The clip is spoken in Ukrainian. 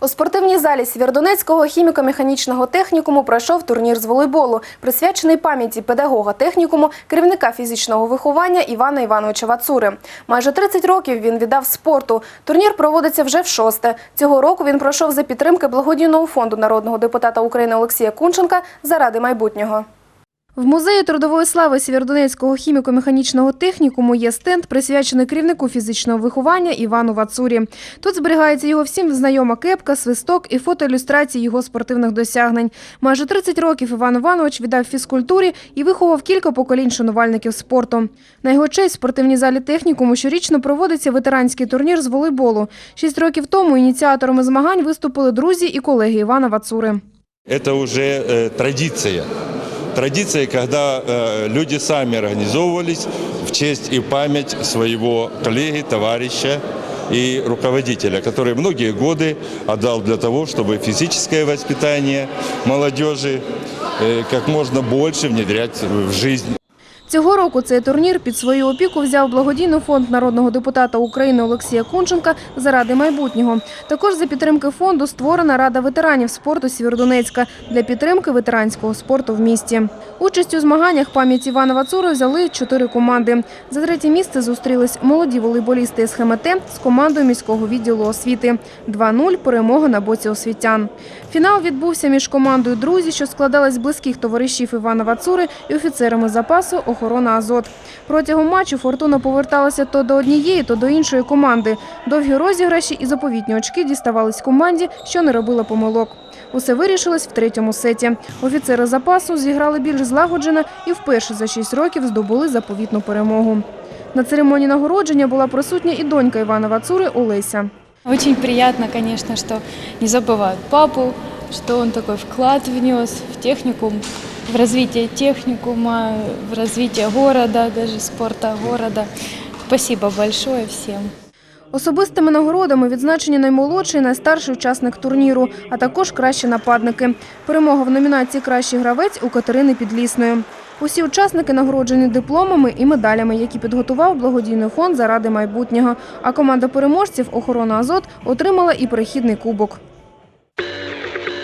У спортивній залі Сєвєродонецького хіміко-механічного технікуму пройшов турнір з волейболу, присвячений пам'яті педагога технікуму, керівника фізичного виховання Івана Івановича Вацури. Майже 30 років він віддав спорту. Турнір проводиться вже в шосте. Цього року він пройшов за підтримки благодійного фонду народного депутата України Олексія Кунченка заради майбутнього. В музеї трудової слави Сєвєродонецького хіміко-механічного технікуму є стенд, присвячений керівнику фізичного виховання Івану Вацурі. Тут зберігається його всім знайома кепка, свисток і фотоілюстрації його спортивних досягнень. Майже 30 років Іван Іванович віддав фізкультурі і виховав кілька поколінь шанувальників спорту. На його честь в спортивній залі технікуму щорічно проводиться ветеранський турнір з волейболу. Шість років тому ініціаторами змагань виступили друзі і колеги Івана Вацури. Это уже э, традиция. Традиция, когда э, люди сами организовывались в честь и память своего коллеги, товарища и руководителя, который многие годы отдал для того, чтобы физическое воспитание молодежи э, как можно больше внедрять в жизнь. Цього року цей турнір під свою опіку взяв благодійний фонд народного депутата України Олексія Кунченка заради майбутнього. Також за підтримки фонду створена Рада ветеранів спорту Сєвєродонецька для підтримки ветеранського спорту в місті. Участь у змаганнях пам'ять Івана Вацури взяли чотири команди. За третє місце зустрілись молоді волейболісти з ХМТ з командою міського відділу освіти. 2-0 перемога на боці освітян. Фінал відбувся між командою друзі, що складалась з близьких товаришів Івана Вацури і офіцерами запасу охорона Азот. Протягом матчу Фортуна поверталася то до однієї, то до іншої команди. Довгі розіграші і заповітні очки діставались команді, що не робила помилок. Усе вирішилось в третьому сеті. Офіцери запасу зіграли більш злагоджено і вперше за шість років здобули заповітну перемогу. На церемонії нагородження була присутня і донька Івана Вацури Олеся. Очень приятно, конечно, что не забывают папу, что он такой вклад внес в техникум, в развитие техникума, в развитие города, даже спорта города. Спасибо большое всем. Особистими нагородами відзначені наймолодший найстарший учасник турніру, а також кращі нападники. Перемога в номінації Кращий гравець у Катерини Підлісної. Усі учасники нагороджені дипломами і медалями, які підготував благодійний фонд заради майбутнього. А команда переможців охорона Азот отримала і перехідний кубок.